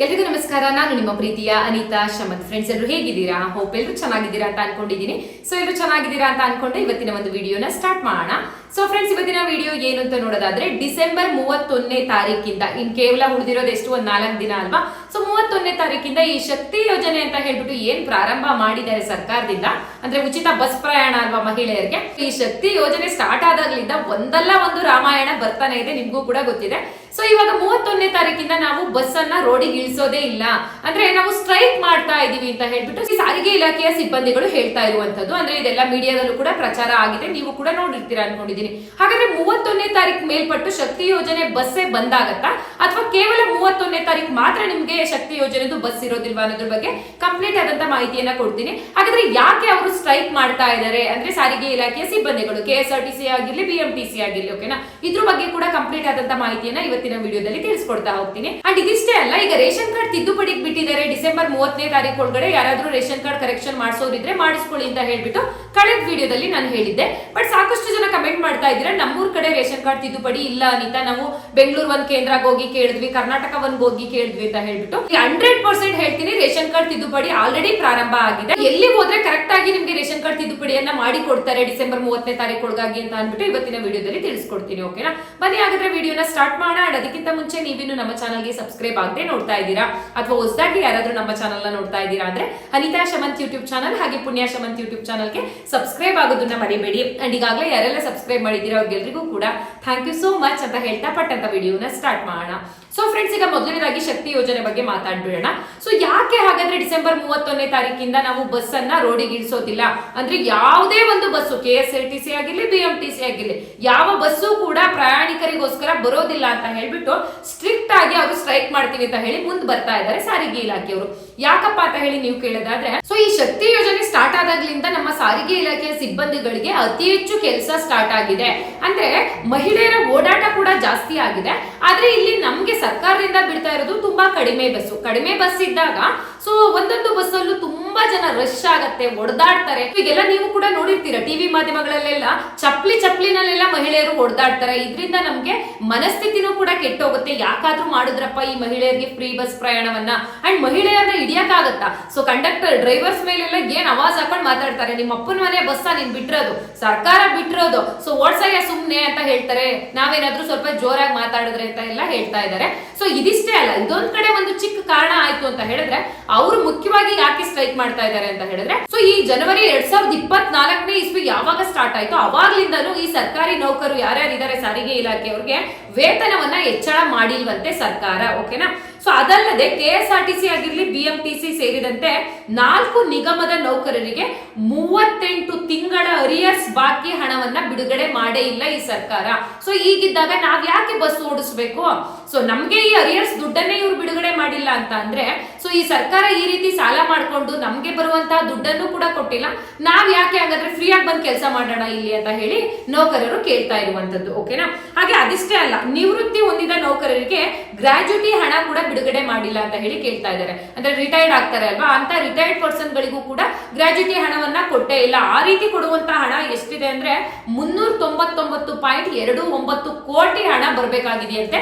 ಎಲ್ರಿಗೂ ನಮಸ್ಕಾರ. ನಾನು ನಿಮ್ಮ ಪ್ರೀತಿಯ ಅನಿತಾ ಶಮತ್ ಫ್ರೆಂಡ್ಸ್ ಎಲ್ಲರೂ ಹೇಗಿದ್ದೀರಾ? ಹೋಪ್ ಎಲ್ಲರೂ ಚೆನ್ನಾಗಿದ್ದೀರಾ ಅಂತ ಅನ್ಕೊಂಡಿದ್ದೀನಿ. ಸೊ ಎಲ್ಲರೂ ಚೆನ್ನಾಗಿದ್ದೀರಾ ಅಂತ ಅನ್ಕೊಂಡು ಇವತ್ತಿನ ಒಂದು ವಿಡಿಯೋನ ಸ್ಟಾರ್ಟ್ ಮಾಡೋಣ. ಸೊ ಫ್ರೆಂಡ್ಸ್ ಇವತ್ತಿನ ವಿಡಿಯೋ ಏನು ಅಂತ ನೋಡೋದಾದ್ರೆ, ಡಿಸೆಂಬರ್ ಮೂವತ್ತೊಂದನೇ ತಾರೀಕಿಂದ, ಇನ್ ಕೇವಲ ಉಳಿದಿರೋದು ಎಷ್ಟು ಒಂದು ನಾಲ್ಕು ದಿನ ಅಲ್ವಾ? ಸೊ ಮೂವತ್ತೊಂದನೇ ತಾರೀಕಿಂದ ಈ ಶಕ್ತಿ ಯೋಜನೆ ಅಂತ ಹೇಳ್ಬಿಟ್ಟು ಏನ್ ಪ್ರಾರಂಭ ಮಾಡಿದ್ದಾರೆ ಸರ್ಕಾರದಿಂದ? ಅಂದ್ರೆ ಉಚಿತ ಬಸ್ ಪ್ರಯಾಣ ಅಲ್ವಾ ಮಹಿಳೆಯರಿಗೆ? ಈ ಶಕ್ತಿ ಯೋಜನೆ ಸ್ಟಾರ್ಟ್ ಆದಾಗ್ಲಿಂದ ಒಂದಲ್ಲ ಒಂದು ರಾಮಾಯಣ ಬರ್ತಾನೆ ಇದೆ, ನಿಮ್ಗೂ ಕೂಡ ಗೊತ್ತಿದೆ. ಸೊ ಇವಾಗ ಮೂವತ್ತೊಂದನೇ ತಾರೀಕಿಂದ ನಾವು ಬಸ್ ಅನ್ನ ರೋಡಿಗೆ ಇಳಿಸೋದೇ ಇಲ್ಲ. ಅಂದ್ರೆ ನಾವು ಸ್ಟ್ರೈಕ್ ಮಾಡ್ತಾ ಇದೀವಿ ಅಂತ ಹೇಳ್ಬಿಟ್ಟು ಸಾರಿಗೆ ಇಲಾಖೆಯ ಸಿಬ್ಬಂದಿಗಳು ಹೇಳ್ತಾ ಇರುವಂತದ್ದು ಅಂದ್ರೆ ಇದೆಲ್ಲ ಮೀಡಿಯಾದಲ್ಲೂ ಕೂಡ ಪ್ರಚಾರ ಆಗಿದೆ. ನೀವು ಕೂಡ ನೋಡಿರ್ತೀರ ಅನ್ಕೊಂಡಿದೀನಿ. ಹಾಗಾದ್ರೆ ಮೂವತ್ತೊಂದನೇ ತಾರೀಕು ಮೇಲ್ಪಟ್ಟು ಶಕ್ತಿ ಯೋಜನೆ ಬಸ್ಸೇ ಬಂದಾಗತ್ತಾ? ಅಥವಾ ಕೇವಲ ಮೂವತ್ತೊಂದನೇ ತಾರೀಕು ಮಾತ್ರ ನಿಮ್ಗೆ ಶಕ್ತಿ ಯೋಜನೆದು ಬಸ್ ಇರೋದಿಲ್ವಾ ಅನ್ನೋದ್ರ ಬಗ್ಗೆ ಕಂಪ್ಲೀಟ್ ಆದಂತ ಮಾಹಿತಿಯನ್ನ ಕೊಡ್ತೀನಿ. ಹಾಗಾದ್ರೆ ಯಾಕೆ ಅವರು ಸ್ಟ್ರೈಕ್ ಮಾಡ್ತಾ ಇದ್ದಾರೆ ಅಂದ್ರೆ ಸಾರಿಗೆ ಇಲಾಖೆಯ ಸಿಬ್ಬಂದಿಗಳು ಕೆ ಎಸ್ ಆರ್ ಟಿ ಆಗಿರ್ಲಿ ಬಿ ಎಂ ಟಿ ಸಿ ಆಗಿರ್ಲಿ ಓಕೆನಾ ಇದ್ರ ಬಗ್ಗೆ ಕೂಡ ಕಂಪ್ಲೀಟ್ ಆದಂತ ಮಾಹಿತಿಯನ್ನ ಇವತ್ತಿನ ವಿಡಿಯೋದಲ್ಲಿ ತಿಳಿಸ್ಕೊಡ್ತಾ ಹೋಗ್ತೀನಿ. ಅಂಡ್ ಇದಿಷ್ಟೇ ಅಲ್ಲ, ಈಗ ರೇಷನ್ ಕಾರ್ಡ್ ತಿದ್ದುಪಡಿಗೆ ಬಿಟ್ಟಿದ್ದಾರೆ. ಡಿಸೆಂಬರ್ ಮೂವತ್ತನೇ ತಾರೀಕು ಒಳಗಡೆ ಯಾರಾದ್ರೂ ರೇಷನ್ ಕಾರ್ಡ್ ಕರೆಕ್ಷನ್ ಮಾಡಿಸೋದಿದ್ರೆ ಮಾಡಿಸ್ಕೊಳ್ಳಿ ಅಂತ ಹೇಳ್ಬಿಟ್ಟು ಕಳೆದ ವಿಡಿಯೋದಲ್ಲಿ ನಾನು ಹೇಳಿದ್ದೆ. ಬಟ್ ಸಾಕಷ್ಟು ಜನ ಕಮೆಂಟ್ ಮಾಡ್ತಾ ಇದ್ದೀರಾ, ನಮ್ಮೂರ್ ಕಡೆ ರೇಷನ್ ಕಾರ್ಡ್ ತಿದ್ದುಪಡಿ ಇಲ್ಲ ಅನಿತಾ. ನಾವು ಬೆಂಗಳೂರು ಒಂದ್ ಕೇಂದ್ರಕ್ಕೆ ಹೋಗಿ ಕೇಳಿದ್ವಿ, ಕರ್ನಾಟಕ ಒಂದ್ ಹೋಗಿ ಕೇಳಿದ್ವಿ ಅಂತ ಹೇಳ್ಬಿಟ್ಟು. ಹಂಡ್ರೆಡ್ ಪರ್ಸೆಂಟ್ ಹೇಳ್ತೀನಿ, ರೇಷನ್ ಕಾರ್ಡ್ ತಿದ್ದುಪಡಿ ಆಲ್ರೆಡಿ ಪ್ರಾರಂಭ ಆಗಿದೆ. ಎಲ್ಲಿ ಹೋದ್ರೆ ಕರೆಕ್ಟ್ ಆಗಿ ನಿಮ್ಗೆ ರೇಷನ್ ಕಾರ್ಡ್ ತಿದ್ದುಪಡಿಯನ್ನ ಮಾಡಿ ಕೊಡ್ತಾರೆ ಡಿಸೆಂಬರ್ ಮೂವತ್ತನೇ ತಾರೀಕು ಒಳಗಾಗಿ ಅಂತ ಅಂದ್ಬಿಟ್ಟು ಇವತ್ತಿನ ವಿಡಿಯೋದಲ್ಲಿ ತಿಳಿಸ್ಕೊಡ್ತೀನಿ ಓಕೆನಾ ಬನ್ನಿ, ಹಾಗಾದ್ರೆ ವಿಡಿಯೋನ ಸ್ಟಾರ್ಟ್ ಮಾಡೋಣ. ಅಂಡ್ ಅದಕ್ಕಿಂತ ಮುಂಚೆ ನೀವಿನ್ನು ನಮ್ಮ ಚಾನಲ್ಗೆ ಸಬ್ಸ್ಕ್ರೈಬ್ ಆಗದೆ ನೋಡ್ತಾ ಇದ್ದೀರಾ? ಅಥವಾ ಹೊಸದಾಗಿ ಯಾರಾದ್ರೂ ನಮ್ಮ ಚಾನಲ್ ನೋಡ್ತಾ ಇದ್ದೀರಾ ಅಂದ್ರೆ ಅನಿತಾ ಶಮಂತ್ ಯೂಟ್ಯೂಬ್ ಚಾನಲ್ ಹಾಗೆ ಪುಣ್ಯ ಶಮಂತ್ ಯೂಟ್ಯೂಬ್ ಚಾನಲ್ಗೆ ಸಬ್ಸ್ಕ್ರೈಬ್ ಆಗೋದನ್ನ ಮರಿಬೇಡಿ. ಅಂಡ್ ಈಗಾಗಲೇ ಯಾರೆಲ್ಲ ಸಬ್ಸ್ಕ್ರೈಬ್ ಮಾಡಿದ್ದೀರಾ ಅವ್ರಿಗೆಲ್ರಿಗೂ ಕೂಡ ಥ್ಯಾಂಕ್ ಯು ಸೋ ಮಚ್ ಅಂತ ಹೇಳ್ತಾ ಪಟ್ಟಂತ ವಿಡಿಯೋನ ಸ್ಟಾರ್ಟ್ ಮಾಡೋಣ. ಸೊ ಫ್ರೆಂಡ್ಸ್ ಈಗ ಮೊದಲನೇದಾಗಿ ಶಕ್ತಿ ಯೋಜನೆ ಬಗ್ಗೆ ಮಾತಾಡ್ಬಿಡೋಣ. ಸೊ ಯಾಕೆ ಹಾಗಾದ್ರೆ ಡಿಸೆಂಬರ್ ಮೂವತ್ತೊಂದನೇ ತಾರೀಕಿಂದ ನಾವು ಬಸ್ ಅನ್ನ ರೋಡಿಗೆ ಇಳಿಸೋದಿಲ್ಲ? ಅಂದ್ರೆ ಯಾವುದೇ ಒಂದು bus K S R T C ಆಗಿರ್ಲಿ ಬಿ ಎಂ ಟಿ ಸಿ ಆಗಿರ್ಲಿ, ಯಾವ ಬಸ್ಸು ಕೂಡ ಪ್ರಯಾಣಿಕರಿಗೋಸ್ಕರ ಬರೋದಿಲ್ಲ ಅಂತ ಹೇಳ್ಬಿಟ್ಟು ಸ್ಟ್ರಿಕ್ಟ್ ಆಗಿ ಅವರು ಸ್ಟ್ರೈಕ್ ಮಾಡ್ತೀವಿ ಅಂತ ಹೇಳಿ ಮುಂದೆ ಬರ್ತಾ ಇದ್ದಾರೆ ಸಾರಿಗೆ ಇಲಾಖೆಯವರು. ಯಾಕಪ್ಪ ಅಂತ ಹೇಳಿ ನೀವು ಕೇಳೋದಾದ್ರೆ ಸೊ ಈ ಶಕ್ತಿ ಯೋಜನೆ ಸ್ಟಾರ್ಟ್ ಆದಾಗ್ಲಿಂದ ನಮ್ಮ ಸಾರಿಗೆ ಇಲಾಖೆಯ ಸಿಬ್ಬಂದಿಗಳಿಗೆ ಅತಿ ಹೆಚ್ಚು ಕೆಲಸ ಸ್ಟಾರ್ಟ್ ಆಗಿದೆ. ಅಂದ್ರೆ ಮಹಿಳೆಯರ ಓಡಾಟ ಕೂಡ ಜಾಸ್ತಿ ಆಗಿದೆ. ಆದ್ರೆ ಇಲ್ಲಿ ನಮ್ಗೆ ಸರ್ಕಾರದಿಂದ ಬಿಡ್ತಾ ಇರೋದು ತುಂಬಾ ಕಡಿಮೆ ಬಸ್ಸು. ಕಡಿಮೆ ಬಸ್ ಇದ್ದಾಗ ಸೊ ಒಂದೊಂದು ಬಸ್ಸಲ್ಲೂ ತುಂಬಾ ಜನ ರಶ್ ಆಗತ್ತೆ, ಒಡೆದಾಡ್ತಾರೆ. ಈಗೆಲ್ಲ ನೀವು ಕೂಡ ನೋಡಿರ್ತೀರ ಟಿವಿ ಮಾಧ್ಯಮಗಳಲ್ಲೆಲ್ಲ ಚಪ್ಲಿ ಚಪ್ಲಿನಲ್ಲೆಲ್ಲ ಮಹಿಳೆಯರು ಹೊಡೆದಾಡ್ತಾರೆ ಇದರಿಂದ ನಮ್ಗೆ ಮನಸ್ಥಿತಿನೂ ಕೂಡ ಕೆಟ್ಟೋಗುತ್ತೆ. ಯಾಕಾದ್ರೂ ಮಾಡಿದ್ರಪ್ಪ ಈ ಮಹಿಳೆಯರಿಗೆ ಫ್ರೀ ಬಸ್ ಪ್ರಯಾಣವನ್ನ? ಅಂಡ್ ಮಹಿಳೆಯರನ್ನ ಹಿಡಿಯಕ್ಕಾಗತ್ತಾ? ಸೊ ಕಂಡಕ್ಟರ್ ಡ್ರೈವರ್ಸ್ ಮೇಲೆಲ್ಲ ಏನ್ ಅವಾಜ್ ಹಾಕೊಂಡು ಮಾತಾಡ್ತಾರೆ? ನಿಮ್ಮ ಅಪ್ಪನ ಮನೆ ಬಸ್ಸ ನೀನ್ ಬಿಟ್ಟಿರೋದು ಸರ್ಕಾರ ಬಿಟ್ಟಿರೋದು ಸೊ ಓಡ್ಸಯ್ಯ ಸುಮ್ನೆ ಅಂತ ಹೇಳ್ತಾರೆ. ನಾವೇನಾದ್ರೂ ಸ್ವಲ್ಪ ಜೋರಾಗಿ ಮಾತಾಡಿದ್ರೆ ಅಂತ ಎಲ್ಲ ಹೇಳ್ತಾ ಇದ್ದಾರೆ. ಸೊ ಇದಿಷ್ಟೇ ಅಲ್ಲ, ಇದೊಂದ್ ಕಡೆ ಒಂದು ಚಿಕ್ಕ ಕಾರಣ ಆಯ್ತು ಅಂತ ಹೇಳಿದ್ರೆ, ಅವರು ಮುಖ್ಯವಾಗಿ ಯಾಕೆ ಸ್ಟ್ರೈಕ್ ಮಾಡ್ತಾ ಇದ್ದಾರೆ ಅಂತ ಹೇಳಿದ್ರೆ. ಸೊ ಈ ಜನವರಿ ಎರಡ್ ಸಾವಿರದ ಇಪ್ಪತ್ನಾಲ್ಕನೇ ಇಸ್ವಿ ಯಾವಾಗ ಸ್ಟಾರ್ಟ್ ಆಯ್ತು ಅವಾಗ್ಲಿಂದನೂ ಈ ಸರ್ಕಾರಿ ನೌಕರು ಯಾರ್ಯಾರಿದ್ದಾರೆ ಸಾರಿಗೆ ಇಲಾಖೆಯವ್ರಿಗೆ ವೇತನವನ್ನ ಹೆಚ್ಚಳ ಮಾಡಿಲ್ವಂತೆ ಸರ್ಕಾರ ಓಕೆನಾ ಸೊ ಅದಲ್ಲದೆ K S R T C ಆಗಿರ್ಲಿ ಬಿ ಎಂ ಟಿ ಸಿ ಸೇರಿದಂತೆ ನಾಲ್ಕು ನಿಗಮದ ನೌಕರರಿಗೆ ಮೂವತ್ತೆಂಟು ತಿಂಗಳ ಅರಿಯರ್ಸ್ ಬಾಕಿ ಹಣವನ್ನ ಬಿಡುಗಡೆ ಮಾಡೇ ಇಲ್ಲ ಈ ಸರ್ಕಾರ. ಸೊ ಈಗಿದ್ದಾಗ ನಾವ್ ಯಾಕೆ ಬಸ್ ಓಡಿಸ್ಬೇಕು? ಸೊ ನಮ್ಗೆ ಈ ಅರಿಯರ್ಸ್ ದುಡ್ಡನ್ನೇ ಇವ್ರು ಬಿಡುಗಡೆ ಮಾಡಿಲ್ಲ ಅಂತ ಅಂದ್ರೆ ಸೊ ಈ ಸರ್ಕಾರ ಈ ರೀತಿ ಸಾಲ ಮಾಡ್ಕೊಂಡು ನಮ್ಗೆ ಬರುವಂತಹ ದುಡ್ಡನ್ನು ಕೂಡ ಕೊಟ್ಟಿಲ್ಲ. ನಾವ್ ಯಾಕೆ ಹಾಗಾದ್ರೆ ಫ್ರೀ ಆಗಿ ಬಂದ್ ಕೆಲಸ ಮಾಡೋಣ ಇಲ್ಲಿ ಅಂತ ಹೇಳಿ ನೌಕರರು ಕೇಳ್ತಾ ಇರುವಂತದ್ದು ಓಕೆನಾ ಹಾಗೆ ಅದಿಷ್ಟೇ ಅಲ್ಲ, ನಿವೃತ್ತಿ ಹೊಂದಿದ ನೌಕರರಿಗೆ ಗ್ರಾಜ್ಯುಟಿ ಹಣ ಕೂಡ ಬಿಡುಗಡೆ ಮಾಡಿಲ್ಲ ಅಂತ ಹೇಳಿ ಕೇಳ್ತಾ ಇದ್ದಾರೆ. ಅಂದ್ರೆ ರಿಟೈರ್ಡ್ ಆಗ್ತಾರೆ ಅಲ್ವಾ? ಅಂತ ರಿಟೈರ್ಡ್ ಪರ್ಸನ್ ಗಳಿಗೂ ಕೂಡ ಗ್ರಾಜ್ಯುಟಿ ಹಣವನ್ನ ಕೊಟ್ಟೇ ಇಲ್ಲ. ಆ ರೀತಿ ಕೊಡುವಂತ ಹಣ ಎಷ್ಟಿದೆ ಅಂದ್ರೆ ಮುನ್ನೂರ ತೊಂಬತ್ತೊಂಬತ್ತು ಪಾಯಿಂಟ್ ಎರಡು ಒಂಬತ್ತು ಕೋಟಿ ಹಣ ಬರ್ಬೇಕಾಗಿದೆಯಂತೆ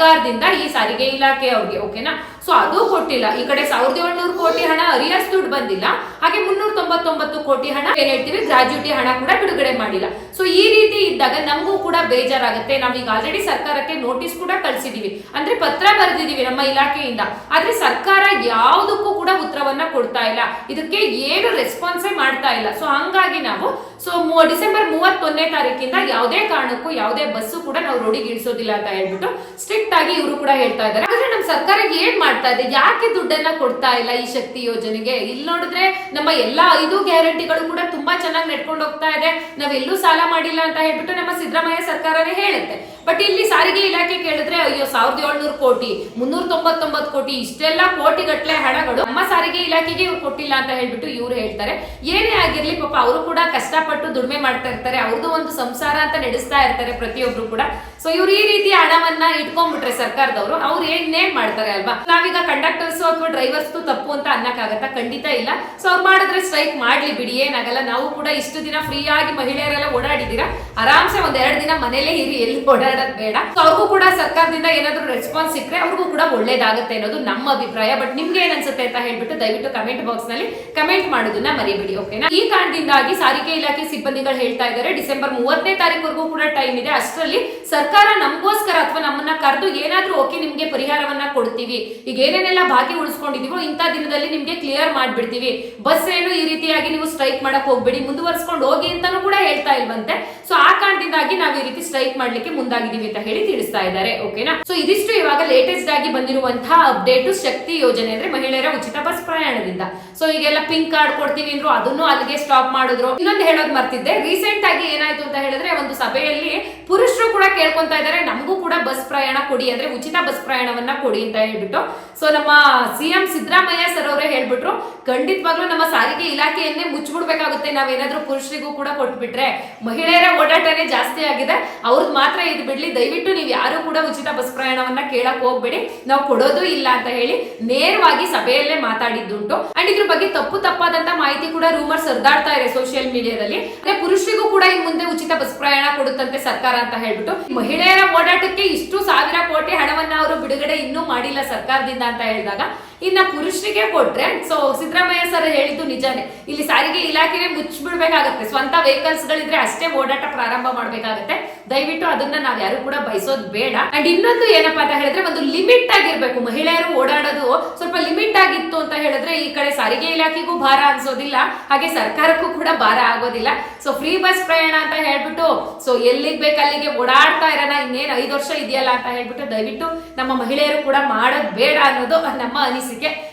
ಸರ್ಕಾರದಿಂದ ಈ ಸಾರಿಗೆ ಇಲಾಖೆ ಅವ್ರಿಗೆ ಓಕೆನಾ ಸೊ ಅದು ಕೊಟ್ಟಿಲ್ಲ. ಈ ಕಡೆ ಸಾವಿರದ ಏಳ್ನೂರು ಕೋಟಿ ಹಣ ಅರಿಯರ್ಸ್ ದುಡ್ಡು ಬಂದಿಲ್ಲ. ಹಾಗೆ ಮುನ್ನೂರ ತೊಂಬತ್ತೊಂಬತ್ತು ಕೋಟಿ ಹಣ, ಏನ್ ಹೇಳ್ತೀವಿ, ಗ್ರಾಜ್ಯುಟಿ ಹಣ ಕೂಡ ಬಿಡುಗಡೆ ಮಾಡಿಲ್ಲ. ಸೊ ಈ ರೀತಿ ಇದ್ದಾಗ ನಮಗೂ ಕೂಡ ಬೇಜಾರಾಗುತ್ತೆ. ನಾವೀಗ ಆಲ್ರೆಡಿ ಸರ್ಕಾರಕ್ಕೆ ನೋಟಿಸ್ ಕೂಡ ಕಳಿಸಿದೀವಿ. ಅಂದ್ರೆ ಪತ್ರ ಬರೆದಿದೀವಿ ನಮ್ಮ ಇಲಾಖೆಯಿಂದ. ಆದ್ರೆ ಸರ್ಕಾರ ಯಾವುದಕ್ಕೂ ಕೂಡ ಉತ್ತರವನ್ನ ಕೊಡ್ತಾ ಇಲ್ಲ. ಇದಕ್ಕೆ ಏನು ರೆಸ್ಪಾನ್ಸೇ ಮಾಡ್ತಾ ಇಲ್ಲ. ಸೊ ಹಂಗಾಗಿ ನಾವು, ಸೊ ಡಿಸೆಂಬರ್ ಮೂವತ್ತೊಂದನೇ ತಾರೀಕಿಂದ ಯಾವುದೇ ಕಾರಣಕ್ಕೂ, ಯಾವುದೇ ಬಸ್ಸು ಕೂಡ ನಾವು ರೋಡಿಗೆ ಇಳಿಸೋದಿಲ್ಲ ಅಂತ ಹೇಳ್ಬಿಟ್ಟು ಸ್ಟ್ರಿಕ್ಟ್ ಆಗಿ ಇವರು ಕೂಡ ಹೇಳ್ತಾ ಇದ್ದಾರೆ. ಆದ್ರೆ ನಮ್ಮ ಸರ್ಕಾರ ಏನ್ ಮಾಡ್ತಾ ಇದೆ ಯಾಕೆ ದುಡ್ಡನ್ನ ಕೊಡ್ತಾ ಇಲ್ಲ ಈ ಶಕ್ತಿ ಯೋಜನೆಗೆ? ಇಲ್ಲಿ ನೋಡಿದ್ರೆ ನಮ್ಮ ಎಲ್ಲಾ ಐದು ಗ್ಯಾರಂಟಿಗಳು ಕೂಡ ತುಂಬಾ ಚೆನ್ನಾಗಿ ನಡ್ಕೊಂಡು ಹೋಗ್ತಾ ಇದೆ. ನಾವೆಲ್ಲೂ ಸಾಲ ಮಾಡಿಲ್ಲ ಅಂತ ಹೇಳ್ಬಿಟ್ಟು ನಮ್ಮ ಸಿದ್ದರಾಮಯ್ಯ ಸರ್ಕಾರನೇ ಹೇಳುತ್ತೆ. ಬಟ್ ಇಲ್ಲಿ ಸಾರಿಗೆ ಇಲಾಖೆ ಕೇಳಿದ್ರೆ, ಅಯ್ಯೋ, ಸಾವಿರದ ಏಳ್ನೂರು ಕೋಟಿ, ಮುನ್ನೂರ ತೊಂಬತ್ತೊಂಬತ್ತು ಕೋಟಿ, ಇಷ್ಟೆಲ್ಲ ಕೋಟಿಗಟ್ಲೆ ಹಣಗಳು ನಮ್ಮ ಸಾರಿಗೆ ಇಲಾಖೆಗೆ ಇವ್ರು ಕೊಟ್ಟಿಲ್ಲ ಅಂತ ಹೇಳ್ಬಿಟ್ಟು ಇವ್ರು ಹೇಳ್ತಾರೆ. ಏನೇ ಆಗಿರ್ಲಿ, ಪಾಪ ಅವರು ಕೂಡ ಕಷ್ಟಪಟ್ಟು ದುಡಿಮೆ ಮಾಡ್ತಾ ಇರ್ತಾರೆ. ಅವ್ರದ್ದು ಒಂದು ಸಂಸಾರ ಅಂತ ನಡೆಸ್ತಾ ಇರ್ತಾರೆ ಪ್ರತಿಯೊಬ್ರು ಕೂಡ. ಸೊ ಇವ್ರು ಈ ರೀತಿ ಹಣವನ್ನ ಇಟ್ಕೊಂಡ್ಬಿಟ್ರೆ ಸರ್ಕಾರದವರು, ಅವ್ರು ಏನೇನ್ ಮಾಡ್ತಾರೆ ಅಲ್ವಾ? ನಾವೀಗ ಕಂಡಕ್ಟರ್ಸ್ ಅಥವಾ ಡ್ರೈವರ್ಸ್ ತಪ್ಪು ಅಂತ ಅನ್ನಕ್ಕಾಗತ್ತಾ? ಖಂಡಿತ ಇಲ್ಲ. ಸೊ ಅವ್ರು ಮಾಡಿದ್ರೆ ಸ್ಟ್ರೈಕ್ ಮಾಡ್ಲಿ ಬಿಡಿ, ಏನಾಗಲ್ಲ. ನಾವು ಕೂಡ ಇಷ್ಟು ದಿನ ಫ್ರೀ ಆಗಿ ಮಹಿಳೆಯರೆಲ್ಲ ಓಡಾಡಿದೀರ ಆರಾಮ್ಸೆ ಒಂದ್ ಎರಡು ದಿನ ಮನೇಲೆ ಇರಿ, ಎಲ್ಲಿ ಓಡಾಡೋದ್ ಬೇಡ. ಸೊ ಅವ್ರಿಗೂ ಕೂಡ ಸರ್ಕಾರದಿಂದ ಏನಾದ್ರು ರೆಸ್ಪಾನ್ಸ್ ಸಿಕ್ಕರೆ ಅವ್ರಿಗೂ ಕೂಡ ಒಳ್ಳೇದಾಗುತ್ತೆ ಅನ್ನೋದು ನಮ್ಮ ಅಭಿಪ್ರಾಯ. ಬಟ್ ನಿಮ್ಗೆ ಏನ್ ಅನ್ಸುತ್ತೆ ಅಂತ ಹೇಳ್ಬಿಟ್ಟು ದಯವಿಟ್ಟು ಕಮೆಂಟ್ ಬಾಕ್ಸ್ನಲ್ಲಿ ಕಮೆಂಟ್ ಮಾಡೋದನ್ನ ಮರಿಬಿಡಿ ಓಕೆನಾ ಈ ಕಾರಣದಿಂದಾಗಿ ಸಾರಿಗೆ ಇಲಾಖೆ ಸಿಬ್ಬಂದಿಗಳು ಹೇಳ್ತಾ ಇದ್ದಾರೆ, ಡಿಸೆಂಬರ್ ಮೂವತ್ತನೇ ತಾರೀಕುವರೆಗೂ ಕೂಡ ಟೈಮ್ ಇದೆ. ಅಷ್ಟರಲ್ಲಿ ಸರ್ಕಾರ ನಮಗೋಸ್ಕರ ಅಥವಾ ನಮ್ಮನ್ನ ಕರೆದು ಏನಾದ್ರೂ ಓಕೆ ನಿಮ್ಗೆ ಪರಿಹಾರವನ್ನ ಕೊಡ್ತೀವಿ. ಈಗ ಏನೇನೆಲ್ಲ ಬಾಕಿ ಉಳಿಸ್ಕೊಂಡಿದೀವೋ ಇಂಥ ದಿನದಲ್ಲಿ ನಿಮಗೆ ಕ್ಲಿಯರ್ ಮಾಡಿಬಿಡ್ತೀವಿ. ಬಸ್ ಏನು ಈ ರೀತಿಯಾಗಿ ನೀವು ಸ್ಟ್ರೈಕ್ ಮಾಡಕ್ ಹೋಗ್ಬೇಡಿ. ಮುಂದುವರ್ಸ್ಕೊಂಡು ಹೋಗಿ ಅಂತಾನು ಕೂಡ ಹೇಳ್ತಾ ಇಲ್ವಂತೆ. ಸೊ ಆ ಕಾರಣದಿಂದಾಗಿ ನಾವು ಈ ರೀತಿ ಸ್ಟ್ರೈಕ್ ಮಾಡ್ಲಿಕ್ಕೆ ಮುಂದಾಗಿದ್ದೀವಿ ಅಂತ ಹೇಳಿ ತಿಳಿಸ್ತಾ ಇದ್ದಾರೆ. ಓಕೆನಾ ಸೊ ಇದಿಷ್ಟು ಇವಾಗ ಲೇಟೆಸ್ಟ್ ಆಗಿ ಬಂದಿರುವಂತಹ ಅಪ್ಡೇಟ್ ಶಕ್ತಿ ಯೋಜನೆ ಅಂದ್ರೆ ಮಹಿಳೆಯರ ಉಚಿತ ಬಸ್ ಪ್ರಯಾಣದಿಂದ. ಸೊ ಈಗೆಲ್ಲ ಪಿಂಕ್ ಕಾರ್ಡ್ ಕೊಡ್ತೀವಿ ಅಂದ್ರು ಅದನ್ನು ಅಲ್ಲಿಗೆ ಸ್ಟಾಪ್ ಮಾಡಿದ್ರು. ಇನ್ನೊಂದು ಹೇಳೋದು ಮರ್ತಿದ್ದೆ. ರೀಸೆಂಟ್ ಆಗಿ ಏನಾಯ್ತು ಅಂತ ಹೇಳಿದ್ರೆ ಒಂದು ಸಭೆಯಲ್ಲಿ ಪುರುಷರು ಕೂಡ ಕೇಳ್ಕೊಂತ ಇದ್ದಾರೆ. ನಮಗೂ ಕೂಡ ಬಸ್ ಪ್ರಯಾಣ ಕೊಡಿ ಅಂದ್ರೆ ಉಚಿತ ಬಸ್ ಪ್ರಯಾಣವನ್ನ ಕೊಡಿ ಅಂತ ಹೇಳ್ಬಿಟ್ಟು. ಸೊ ನಮ್ಮ ಸಿಎಂ ಸಿದ್ದರಾಮಯ್ಯ ಸರ್ ಅವರೇ ಹೇಳ್ಬಿಟ್ರು, ಖಂಡಿತವಾಗ್ಲೂ ನಮ್ಮ ಸಾರಿಗೆ ಇಲಾಖೆಯನ್ನೇ ಮುಚ್ಚಿಬಿಡ್ಬೇಕಾಗುತ್ತೆ. ನಾವೇನಾದ್ರೂ ಪುರುಷರಿಗೂ ಕೂಡ ಕೊಟ್ಬಿಟ್ರೆ ಮಹಿಳೆಯರ ಓಡಾಟನೇ ಜಾಸ್ತಿ ಆಗಿದೆ. ಅವ್ರದ್ದು ಮಾತ್ರ ಇದು ಬಿಡ್ಲಿ. ದಯವಿಟ್ಟು ನೀವು ಯಾರು ಕೂಡ ಉಚಿತ ಬಸ್ ಪ್ರಯಾಣವನ್ನ ಕೇಳಕ್ ಹೋಗ್ಬೇಡಿ. ನಾವು ಕೊಡೋದು ಇಲ್ಲ ಅಂತ ಹೇಳಿ ನೇರವಾಗಿ ಸಭೆಯಲ್ಲೇ ಮಾತಾಡಿದ್ದುಂಟು. ಅಂಡ್ ಇದ್ರ ಬಗ್ಗೆ ತಪ್ಪು ತಪ್ಪಾದಂತ ಮಾಹಿತಿ ಕೂಡ ರೂಮರ್ಸ್ ಹರಿದಾಡ್ತಾ ಇದೆ ಸೋಷಿಯಲ್ ಮೀಡಿಯಾದಲ್ಲಿ ಅಂದ್ರೆ ಪುರುಷರಿಗೂ ಕೂಡ ಇನ್ ಮುಂದೆ ಉಚಿತ ಬಸ್ ಪ್ರಯಾಣ ಕೊಡುತ್ತಂತೆ ಸರ್ಕಾರ ಅಂತ ಹೇಳ್ಬಿಟ್ಟು, ಮಹಿಳೆಯರ ಓಡಾಟಕ್ಕೆ ಇಷ್ಟು ಸಾವಿರ ಕೋಟಿ ಹಣವನ್ನ ಅವರು ಬಿಡುಗಡೆ ಇನ್ನೂ ಮಾಡಿಲ್ಲ ಸರ್ಕಾರದಿಂದ. ಅಂತ ಹೇಳಿದಾಗ ಇನ್ನ ಪುರುಷರಿಗೆ ಕೊಟ್ರೆ ಸೊ ಸಿದ್ದರಾಮಯ್ಯ ಸರ್ ಹೇಳಿದ್ದು ನಿಜಾನೇ. ಇಲ್ಲಿ ಸಾರಿಗೆ ಇಲಾಖೆಗೆ ಮುಚ್ಚಿಬಿಡ್ಬೇಕಾಗತ್ತೆ. ಸ್ವಂತ ವೆಹಿಕಲ್ಸ್ ಗಳಿದ್ರೆ ಅಷ್ಟೇ ಓಡಾಟ ಪ್ರಾರಂಭ ಮಾಡ್ಬೇಕಾಗತ್ತೆ. ದಯವಿಟ್ಟು ಅದನ್ನ ನಾವ್ ಯಾರು ಕೂಡ ಬಯಸೋದು ಬೇಡ. ಅಂಡ್ ಇನ್ನೊಂದು ಏನಪ್ಪಾ ಅಂತ ಹೇಳಿದ್ರೆ, ಒಂದು ಲಿಮಿಟ್ ಆಗಿರ್ಬೇಕು. ಮಹಿಳೆಯರು ಓಡಾಡೋದು ಸ್ವಲ್ಪ ಲಿಮಿಟ್ ಆಗಿತ್ತು ಅಂತ ಹೇಳಿದ್ರೆ ಈ ಕಡೆ ಸಾರಿಗೆ ಇಲಾಖೆಗೂ ಭಾರ ಅನ್ಸೋದಿಲ್ಲ. ಹಾಗೆ ಸರ್ಕಾರಕ್ಕೂ ಕೂಡ ಭಾರ ಆಗೋದಿಲ್ಲ. ಸೊ ಫ್ರೀ ಬಸ್ ಪ್ರಯಾಣ ಅಂತ ಹೇಳ್ಬಿಟ್ಟು ಸೊ ಎಲ್ಲಿಗ್ ಬೇಕು ಅಲ್ಲಿಗೆ ಓಡಾಡ್ತಾ ಇರೋಣ, ಇನ್ನೇನು ಐದು ವರ್ಷ ಇದೆಯಲ್ಲ ಅಂತ ಹೇಳ್ಬಿಟ್ಟು ದಯವಿಟ್ಟು ನಮ್ಮ ಮಹಿಳೆಯರು ಕೂಡ ಮಾಡೋದ್ ಬೇಡ ಅನ್ನೋದು ನಮ್ಮ ಅನಿಸಿಕೆ.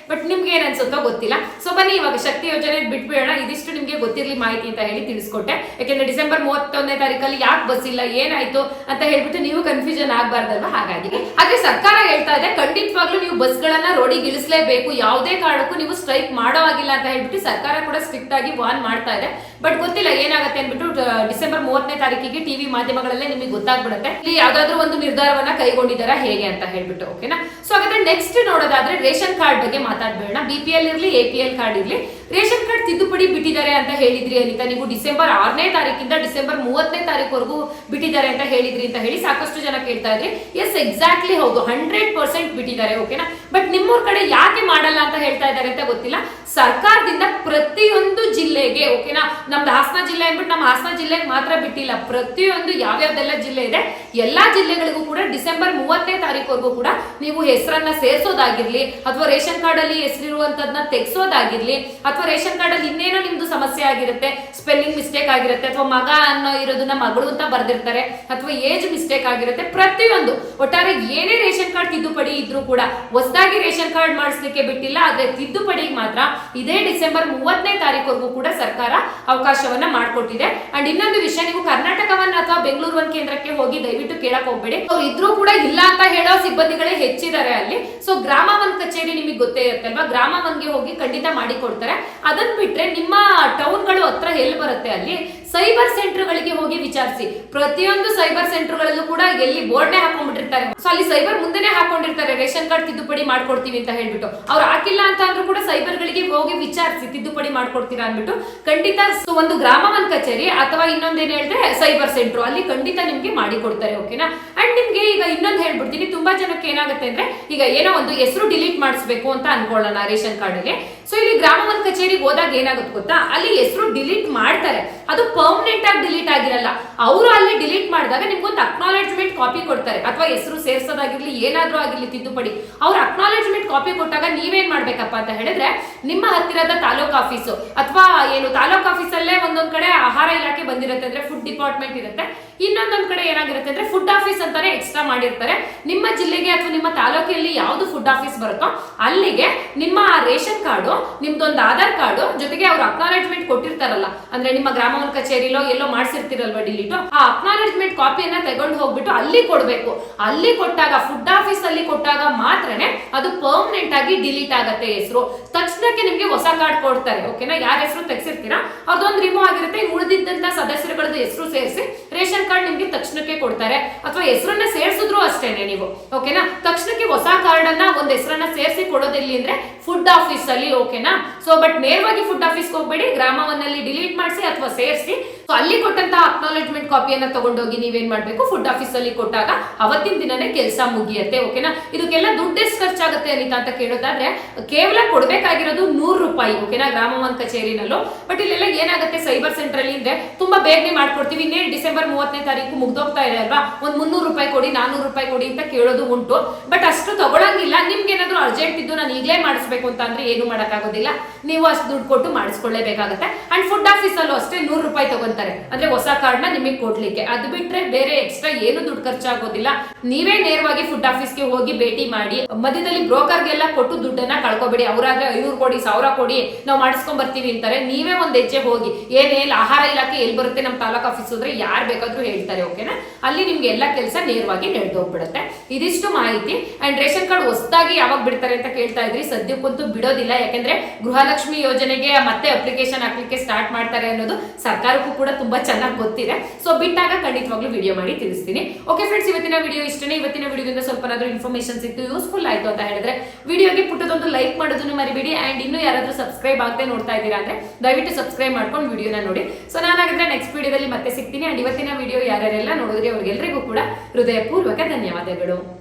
ಬಟ್ ನಿಮ್ಗೆ ಏನ್ ಅನ್ಸುತ್ತೋ ಗೊತ್ತಿಲ್ಲ. ಸೊ ಬನ್ನಿ, ಇವಾಗ ಶಕ್ತಿ ಯೋಜನೆ ಬಿಟ್ಬಿಡೋಣ. ಇದಿಷ್ಟು ನಿಮ್ಗೆ ಗೊತ್ತಿರಲಿ ಮಾಹಿತಿ ಅಂತ ಹೇಳಿ ತಿಳಿಸ್ಕೊಟ್ಟೆ. ಯಾಕೆಂದ್ರೆ ಡಿಸೆಂಬರ್ ಮೂವತ್ತೊಂದನೇ ತಾರೀಕಲ್ಲಿ ಯಾಕೆ ಬಸ್ ಇಲ್ಲ, ಏನಾಯ್ತು ಅಂತ ಹೇಳ್ಬಿಟ್ಟು ನೀವು ಕನ್ಫ್ಯೂಷನ್ ಆಗ್ಬಾರ್ದಲ್ವಾ? ಹಾಗಾಗಿ ಆದ್ರೆ ಸರ್ಕಾರ ಹೇಳ್ತಾ ಇದೆ, ಖಂಡಿತವಾಗ್ಲೂ ನೀವು ಬಸ್ಗಳನ್ನ ರೋಡಿಗೆ ಇಳಿಸಲೇಬೇಕು ಯಾವುದೇ ಕಾರಣಕ್ಕೂ ನೀವು ಸ್ಟ್ರೈಕ್ ಮಾಡೋ ಆಗಿಲ್ಲ ಅಂತ ಹೇಳ್ಬಿಟ್ಟು ಸರ್ಕಾರ ಕೂಡ ಸ್ಟ್ರಿಕ್ಟ್ ಆಗಿ ವಾರ್ನ್ ಮಾಡ್ತಾ ಇದೆ. ಬಟ್ ಗೊತ್ತಿಲ್ಲ, ಏನಾಗುತ್ತೆ ಅಂದ್ಬಿಟ್ಟು ಡಿಸೆಂಬರ್ ಮೂವತ್ತನೇ ತಾರೀಕಿಗೆ ಟಿವಿ ಮಾಧ್ಯಮಗಳಲ್ಲೇ ನಿಮಗೆ ಗೊತ್ತಾಗ್ಬಿಡುತ್ತೆ. ಇಲ್ಲಿ ಯಾವ್ದಾದ್ರು ಒಂದು ನಿರ್ಧಾರವನ್ನ ಕೈಗೊಂಡಿದ್ದಾರಾ ಹೇಗೆ ಅಂತ ಹೇಳ್ಬಿಟ್ಟು ಓಕೆನಾ ಸೊ ಹಾಗಾದ್ರೆ ನೆಕ್ಸ್ಟ್ ನೋಡೋದಾದ್ರೆ ರೇಷನ್ ಕಾರ್ಡ್ ಬಗ್ಗೆ ಮಾತಾಡ್ಬೇಡ ಬಿ ಪಿ ಎಲ್ ಇರ್ಲಿ ಎ ಪಿ ಎಲ್ ಕಾರ್ಡ್ ಇರ್ಲಿ. ರೇಷನ್ ಕಾರ್ಡ್ ತಿದ್ದುಪಡಿ ಬಿಟ್ಟಿದ್ದಾರೆ ಅಂತ ಹೇಳಿದ್ರಿ ಅನಿತಾ. ನೀವು ಡಿಸೆಂಬರ್ ಆರನೇ ತಾರೀಕಿಂದ ಡಿಸೆಂಬರ್ ಮೂವತ್ತನೇ ತಾರೀಕುವರೆಗೂ ಬಿಟ್ಟಿದ್ದಾರೆ ಅಂತ ಹೇಳಿದ್ರಿ ಅಂತ ಹೇಳಿ ಸಾಕಷ್ಟು ಜನ ಕೇಳ್ತಾ ಇದ್ರಿ. ಎಸ್ ಎಕ್ಸಾಕ್ಟ್ಲಿ ಹೌದು. ಹಂಡ್ರೆಡ್ ಪರ್ಸೆಂಟ್ ಬಿಟ್ಟಿದ್ದಾರೆ ಓಕೆನಾ ಬಟ್ ನಿಮ್ಮೂರ್ ಕಡೆ ಯಾಕೆ ಮಾಡಲ್ಲ ಅಂತ ಹೇಳ್ತಾ ಇದ್ದಾರೆ ಅಂತ ಗೊತ್ತಿಲ್ಲ. ಸರ್ಕಾರದಿಂದ ಪ್ರತಿಯೊಂದು ಜಿಲ್ಲೆಗೆ ಓಕೆನಾ ನಮ್ದು ಹಾಸನ ಜಿಲ್ಲೆ ಅಂದ್ಬಿಟ್ಟು ನಮ್ಮ ಹಾಸನ ಜಿಲ್ಲೆಗೆ ಮಾತ್ರ ಬಿಟ್ಟಿಲ್ಲ. ಪ್ರತಿಯೊಂದು ಯಾವ್ಯಾವ್ದೆಲ್ಲ ಜಿಲ್ಲೆ ಇದೆ, ಎಲ್ಲಾ ಜಿಲ್ಲೆಗಳಿಗೂ ಕೂಡ ಡಿಸೆಂಬರ್ ಮೂವತ್ತನೇ ತಾರೀಕುವರೆಗೂ ಕೂಡ ನೀವು ಹೆಸರನ್ನ ಸೇರಿಸೋದಾಗಿರ್ಲಿ, ಅಥವಾ ರೇಷನ್ ಕಾರ್ಡ್ ಅಲ್ಲಿ ಹೆಸರಿರುವಂತದ್ನ ತೆಗ್ಸೋದಾಗಿರ್ಲಿ, ಅಥವಾ ರೇಷನ್ ಕಾರ್ಡ್ ಅಲ್ಲಿ ಇನ್ನೇನೋ ನಿಮ್ದು ಸಮಸ್ಯೆ ಆಗಿರುತ್ತೆ ಸ್ಪೆಲ್ಲಿಂಗ್ ಮಿಸ್ಟೇಕ್ ಆಗಿರುತ್ತೆ, ಅಥವಾ ಮಗ ಅನ್ನೋ ಇರೋದನ್ನ ಮಗಳು ಅಂತ ಬರ್ದಿರ್ತಾರೆ, ಅಥವಾ ಏಜ್ ಮಿಸ್ಟೇಕ್ ಆಗಿರುತ್ತೆ, ಪ್ರತಿಯೊಂದು. ಒಟ್ಟಾರೆ ಏನೇ ರೇಷನ್ ಕಾರ್ಡ್ ತಿದ್ದುಪಡಿ ಇದ್ರೂ ಕೂಡ ಹೊಸದಾಗಿ ರೇಷನ್ ಕಾರ್ಡ್ ಮಾಡಿಸ್ಲಿಕ್ಕೆ ಬಿಟ್ಟಿಲ್ಲ, ಆದ್ರೆ ತಿದ್ದುಪಡಿಗೆ ಮಾತ್ರ ಇದೇ ಡಿಸೆಂಬರ್ ಮೂವತ್ತನೇ ತಾರೀಕುವರೆಗೂ ಕೂಡ ಸರ್ಕಾರ ಅವಕಾಶವನ್ನ ಮಾಡಿಕೊಟ್ಟಿದೆ. ಅಂಡ್ ಇನ್ನೊಂದು ವಿಷಯ, ನೀವು ಕರ್ನಾಟಕವನ್ನ ಅಥವಾ ಬೆಂಗಳೂರು ಒಂದು ಕೇಂದ್ರಕ್ಕೆ ಹೋಗಿ ದಯವಿಟ್ಟು ಕೇಳಕ್ ಹೋಗ್ಬೇಡಿ. ಅವ್ರು ಇದ್ರೂ ಕೂಡ ಇಲ್ಲ ಅಂತ ಹೇಳೋ ಸಿಬ್ಬಂದಿಗಳೇ ಹೆಚ್ಚಿದ್ದಾರೆ ಅಲ್ಲಿ. ಸೊ ಗ್ರಾಮ ಕಚೇರಿ ನಿಮಗೆ ಗೊತ್ತೇ ಇರುತ್ತಲ್ವಾ? ಗ್ರಾಮ ಒನ್ಗೆ ಹೋಗಿ ಖಂಡಿತ ಮಾಡಿ ಕೊಡ್ತಾರೆ. ಅದನ್ನ ಬಿಟ್ರೆ ನಿಮ್ಮ ಟೌನ್ಗಳು ಹತ್ರ ಎಲ್ಲಿ ಬರುತ್ತೆ ಅಲ್ಲಿ ಸೈಬರ್ ಸೆಂಟರ್ಗಳಿಗೆ ಹೋಗಿ ವಿಚಾರಿಸಿ. ಪ್ರತಿಯೊಂದು ಸೈಬರ್ ಸೆಂಟರ್ಗಳಲ್ಲೂ ಕೂಡ ಎಲ್ಲಿ ಬೋರ್ಡ್ನೇ ಹಾಕೊಂಡ್ಬಿಟ್ಟಿರ್ತಾರೆ. ಸೊ ಅಲ್ಲಿ ಸೈಬರ್ ಮುಂದೆನೆ ಹಾಕೊಂಡಿರ್ತಾರೆ. ರೇಷನ್ ಕಾರ್ಡ್ ತಿದ್ದುಪಡಿ ಮಾಡ್ಕೊಡ್ತೀವಿ ಅಂತ ಹೇಳ್ಬಿಟ್ಟು. ಅವ್ರು ಹಾಕಿಲ್ಲ ಅಂತ ಅಂದ್ರೂ ಕೂಡ ಸೈಬರ್ ಗಳಿಗೆ ಹೋಗಿ ವಿಚಾರಿಸಿ ತಿದ್ದುಪಡಿ ಮಾಡ್ಕೊಡ್ತೀರಾ ಅಂದ್ಬಿಟ್ಟು ಖಂಡಿತ ಸೊ ಒಂದು ಗ್ರಾಮ ಒನ್ ಕಚೇರಿ ಅಥವಾ ಇನ್ನೊಂದೇನು ಹೇಳಿದ್ರೆ ಸೈಬರ್ ಸೆಂಟರ್ ಅಲ್ಲಿ ಖಂಡಿತ ನಿಮ್ಗೆ ಮಾಡಿ ಕೊಡ್ತಾರೆ, ಓಕೆನಾ? ಅಂಡ್ ನಿಮ್ಗೆ ಈಗ ಇನ್ನೊಂದು ಹೇಳ್ಬಿಡ್ತೀನಿ. ತುಂಬಾ ಜನಕ್ಕೆ ಏನಾಗುತ್ತೆ ಅಂದ್ರೆ ಈಗ ಏನೋ ಒಂದು ಹೆಸರು ಡಿಲೀಟ್ ಮಾಡಿಸ್ಬೇಕು ಅಂತ ಅನ್ಕೊಳ್ಳೋಣ ರೇಷನ್ ಕಾರ್ಡ್ ಅಲ್ಲಿ ಸೊ ಇಲ್ಲಿ ಗ್ರಾಮ ಒನ್ ಕಚೇರಿಗೆ ಹೋದಾಗ ಏನಾಗುತ್ತೆ ಗೊತ್ತಾ? ಅಲ್ಲಿ ಹೆಸರು ಡಿಲೀಟ್ ಮಾಡ್ತಾರೆ. ಅದು ಪರ್ಮನೆಂಟ್ ಆಗಿ ಡಿಲೀಟ್ ಆಗಿರಲ್ಲ. ಅವರು ಅಲ್ಲಿ ಡಿಲೀಟ್ ಮಾಡಿದಾಗ ನಿಮ್ಗೊಂದು ಅಕ್ನಾಲೆಜ್ಮೆಂಟ್ ಕಾಪಿ ಕೊಡ್ತಾರೆ. ಅಥವಾ ಹೆಸರು ಸೇರ್ಸೋದಾಗಿರ್ಲಿ, ಏನಾದ್ರೂ ಆಗಿರ್ಲಿ ತಿದ್ದುಪಡಿ. ಅವ್ರ ಅಕ್ನಾಲೆಜ್ಮೆಂಟ್ ಕಾಪಿ ಕೊಟ್ಟಾಗ ನೀವೇನ್ ಮಾಡ್ಬೇಕಪ್ಪ ಅಂತ ಹೇಳಿದ್ರೆ, ನಿಮ್ಮ ಹತ್ತಿರದ ತಾಲೂಕ್ ಆಫೀಸು ಅಥವಾ ಏನು ತಾಲೂಕ್ ಆಫೀಸಲ್ಲೇ ಒಂದೊಂದ್ ಕಡೆ ಆಹಾರ ಇಲಾಖೆ ಬಂದಿರುತ್ತೆ ಅಂದ್ರೆ ಫುಡ್ ಡಿಪಾರ್ಟ್ಮೆಂಟ್ ಇರುತ್ತೆ. ಇನ್ನೊಂದೊಂದ್ ಕಡೆ ಏನಾಗಿರುತ್ತೆ ಅಂದ್ರೆ ಫುಡ್ ಆಫೀಸ್ ಅಂತಾನೆ ಎಕ್ಸ್ಟ್ರಾ ಮಾಡಿರ್ತಾರೆ. ನಿಮ್ಮ ಜಿಲ್ಲೆಗೆ ಅಥವಾ ನಿಮ್ಮ ತಾಲೂಕಿನಲ್ಲಿ ಯಾವ್ದು ಫುಡ್ ಆಫೀಸ್ ಬರುತ್ತೋ, ಅಲ್ಲಿಗೆ ನಿಮ್ಮ ರೇಷನ್ ಕಾರ್ಡು, ನಿಮ್ದೊಂದು ಆಧಾರ್ ಕಾರ್ಡು ಜೊತೆಗೆ ಅವ್ರು ಅಕ್ನಾಲೆಜ್ಮೆಂಟ್ ಕೊಟ್ಟಿರ್ತಾರಲ್ಲ. ಅಂದ್ರೆ ನಿಮ್ಮ ಗ್ರಾಮ ಕಚೇರಿಲೋ ಎಲ್ಲೋ ಮಾಡಿಸಿರ್ತಿರಲ್ವಾ ಡಿಲೀಟ್ ಆ ಅಕ್ನಾಲೆಜ್ಮೆಂಟ್ ಕಾಪಿಯನ್ನ ತಗೊಂಡು ಹೋಗ್ಬಿಟ್ಟು ಅಲ್ಲಿ ಕೊಡ್ಬೇಕು. ಅಲ್ಲಿ ಕೊಟ್ಟಾಗ ಫುಡ್ ಆಫೀಸ್ ಅಲ್ಲಿ ಕೊಟ್ಟಾಗ ಮಾತ್ರನೇ ಅದು ಪರ್ಮನೆಂಟ್ ಆಗಿ ಡಿಲೀಟ್ ಆಗತ್ತೆ ಹೆಸರು. ತಕ್ಷಣಕ್ಕೆ ನಿಮ್ಗೆ ಹೊಸ ಕಾರ್ಡ್ ಕೊಡ್ತಾರೆ. ಓಕೆನಾ ಯಾರ ಹೆಸರು ತೆಗ್ಸಿರ್ತೀರಾ? ಅದೊಂದು ರಿಮೂವ್ ಆಗಿರುತ್ತೆ. ಉಳಿದಿದ್ದಂತ ಸದಸ್ಯರುಗಳದ್ದು ಹೆಸರು ಸೇರಿಸಿ ರೇಷನ್ ಕಾರ್ಡ್ ನಿಮ್ಗೆ ತಕ್ಷಣಕ್ಕೆ ಕೊಡ್ತಾರೆ. ಅಥವಾ ಹೆಸರನ್ನ ಸೇರಿಸಿದ್ರು ಅಷ್ಟೇನೆ ನೀವು. ಓಕೆನಾ? ತಕ್ಷಣಕ್ಕೆ ಹೊಸ ಕಾರ್ಡ್ ಅನ್ನ ಒಂದ್ ಹೆಸರನ್ನ ಸೇರಿಸಿ ಕೊಡೋದಿಲ್ಲ ಅಂದ್ರೆ ಫುಡ್ ಆಫೀಸ್ ಅಲ್ಲಿ, ಓಕೆನಾ? ಸೊ ಬಟ್ ನೇರವಾಗಿ ಫುಡ್ ಆಫೀಸ್ಗೆ ಹೋಗ್ಬೇಡಿ, ಗ್ರಾಮವನ್ನಲ್ಲಿ ಡಿಲೀಟ್ ಮಾಡಿಸಿ ಅಥವಾ ಸೇರಿಸಿ. ಸೊ ಅಲ್ಲಿ ಕೊಟ್ಟಂತಹ ಅಕ್ನಾಲೆಜ್ಮೆಂಟ್ ಕಾಪಿಯನ್ನ ತಗೊಂಡೋಗಿ ನೀವೇನ್ ಮಾಡ್ಬೇಕು? ಫುಡ್ ಆಫೀಸ್ ಅಲ್ಲಿ ಕೊಟ್ಟಾಗ ಅವತ್ತಿನ ದಿನನೇ ಕೆಲಸ ಮುಗಿಯತ್ತೆ, ಓಕೆನಾ? ಇದಕ್ಕೆಲ್ಲ ದುಡ್ಡು ಎಷ್ಟು ಖರ್ಚಾಗುತ್ತೆ ಅನಿತಾ ಅಂತ ಕೇಳೋದಾದ್ರೆ, ಕೇವಲ ಕೊಡ್ಬೇಕಾಗಿರೋದು ನೂರು ರೂಪಾಯಿ, ಓಕೆನಾ ಗ್ರಾಮ ಒನ್ ಕಚೇರಿನಲ್ಲೂ. ಬಟ್ ಇಲ್ಲೆಲ್ಲ ಏನಾಗುತ್ತೆ? ಸೈಬರ್ ಸೆಂಟರ್ ಅಲ್ಲಿ ಅಂದ್ರೆ ತುಂಬಾ ಬೇಗನೆ ಮಾಡ್ಕೊಡ್ತೀವಿ. ಇನ್ನೇನು ಡಿಸೆಂಬರ್ ಮೂವತ್ತನೇ ತಾರೀಕು ಮುಗ್ದೋಗ್ತಾ ಇದೆ ಅಲ್ವಾ? ಒಂದ್ ಮುನ್ನೂರು ರೂಪಾಯಿ ಕೊಡಿ ನಾನೂರು ರೂಪಾಯಿ ಕೊಡಿ ಅಂತ ಕೇಳೋದು ಉಂಟು. ಬಟ್ ಅಷ್ಟು ತಗೊಳಂಗಿಲ್ಲ. ನಿಮ್ಗೆ ಏನಾದ್ರು ಅರ್ಜೆಂಟ್ ಇದ್ದು ನಾನು ಈಗಲೇ ಮಾಡಿಸ್ಬೇಕು ಅಂತ ಅಂದ್ರೆ ಏನು ಮಾಡೋಕ್ಕಾಗೋದಿಲ್ಲ. ನೀವು ಅಷ್ಟು ದುಡ್ಡು ಕೊಟ್ಟು ಮಾಡಿಸ್ಕೊಳ್ಳೇಬೇಕಾಗುತ್ತೆ. ಅಂಡ್ ಫುಡ್ ಆಫೀಸ್ ಅಲ್ಲೂ ಅಷ್ಟೇ ನೂರು ರೂಪಾಯಿ ತಗೊಂತಾರೆ. ಅಂದ್ರೆ ಹೊಸ ಕಾರ್ಡ್ನ ನಿಮಗೆ ಕೊಡ್ಲಿಕ್ಕೆ. ಅದು ಬಿಟ್ರೆ ಬೇರೆ ಎಕ್ಸ್ಟ್ರಾ ಏನು ದುಡ್ಡು ಖರ್ಚಾಗೋದಿಲ್ಲ. ನೀವೇ ನೇರವಾಗಿ ಫುಡ್ ಆಫೀಸ್ಗೆ ಹೋಗಿ ಭೇಟಿ ಮಾಡಿ, ಮಧ್ಯದಲ್ಲಿ ಬ್ರೋಕರ್ಗೆಲ್ಲ ಕೊಟ್ಟು ದುಡ್ಡನ್ನ ಕಳ್ಕೊಬೇಡಿ. ಅವರಾದ್ರೆ ಐನೂರು ಕೊಡಿ, ಸಾವಿರ ಕೊಡಿ, ನಾವು ಮಾಡಿಸ್ಕೊಂಡ್ ಬರ್ತೀವಿ ಅಂತಾರೆ. ನೀವೇ ಒಂದ್ ಹೆಜ್ಜೆ ಹೋಗಿ ಏನ್ ಆಹಾರ ಇಲಾಖೆ ಎಲ್ಲಿ ಬರುತ್ತೆ ನಮ್ಮ ತಾಲೂಕ್ ಆಫೀಸ್ ಹೋದ್ರೆ ಯಾರು ಬೇಕಾದ್ರೂ ಹೇಳ್ತಾರೆ ಓಕೆನಾ ಅಲ್ಲಿ ನಿಮ್ಗೆ ಎಲ್ಲ ಕೆಲಸ ನೇರವಾಗಿ ನಡೆದೋಗ್ಬಿಡುತ್ತೆ. ಇದಿಷ್ಟು ಮಾಹಿತಿ. ಅಂಡ್ ರೇಷನ್ ಕಾರ್ಡ್ ಹೊಸದಾಗಿ ಯಾವಾಗ ಬಿಡ್ತಾರೆ ಅಂತ ಕೇಳ್ತಾ ಇದ್ರಿ? ಸದ್ಯಕ್ಕಂತೂ ಬಿಡೋದಿಲ್ಲ. ಯಾಕಂದ್ರೆ ಗೃಹಲಕ್ಷ್ಮಿ ಯೋಜನೆಗೆ ಮತ್ತೆ ಅಪ್ಲಿಕೇಶನ್ ಹಾಕ್ಲಿಕ್ಕೆ ಸ್ಟಾರ್ಟ್ ಮಾಡ್ತಾರೆ ಅನ್ನೋದು ಸರ್ಕಾರಕ್ಕೂ ಕೂಡ ತುಂಬಾ ಚೆನ್ನಾಗಿ ಗೊತ್ತಿದೆ. ಸೊ ಬಿಟ್ಟಾಗ ಖಂಡಿತವಾಗ್ಲೂ ವಿಡಿಯೋ ಮಾಡಿ ತಿಳಿಸ್ತೀನಿ. ಓಕೆ ಫ್ರೆಂಡ್ಸ್ ಇವತ್ತಿನ ವಿಡಿಯೋ ಇಷ್ಟನೇ. ಇವತ್ತಿನ ವಿಡಿಯೋದಿಂದ ಸ್ವಲ್ಪನಾದ್ರೂ ಇನ್ಫಾರ್ಮೇಶನ್ ಸಿಕ್ತು ಯೂಸ್ಫುಲ್ ಆಯ್ತು ಅಂತ ಹೇಳಿದ್ರೆ ವಿಡಿಯೋಗೆ ಪುಟ್ಟದೊಂದು ಲೈಕ್ ಮಾಡೋದನ್ನು ಮರಿಬೇಡಿ. ಅಂಡ್ ಇನ್ನೂ ಯಾರಾದ್ರೂ ಸಬ್ಸ್ಕ್ರೈಬ್ ಆಗದೆ ನೋಡ್ತಾ ಇದ್ದೀರಾ ಅಂದ್ರೆ ದಯವಿಟ್ಟು ಸಬ್ಸ್ಕ್ರೈಬ್ ಮಾಡ್ಕೊಂಡು ವಿಡಿಯೋನ ನೋಡಿ. ಸೊ ನಾನಾಗಿದ್ರೆ ನೆಕ್ಸ್ಟ್ ವಿಡಿಯೋದಲ್ಲಿ ಮತ್ತೆ ಸಿಗ್ತೀನಿ. ಅಂಡ್ ಇವತ್ತಿನ ವಿಡಿಯೋ ಯಾರ್ಯಾರೆಲ್ಲ ನೋಡಿದ್ರೆ ಅವ್ರಿಗೆಲ್ಲರಿಗೂ ಕೂಡ ಹೃದಯಪೂರ್ವಕ ಧನ್ಯವಾದಗಳು.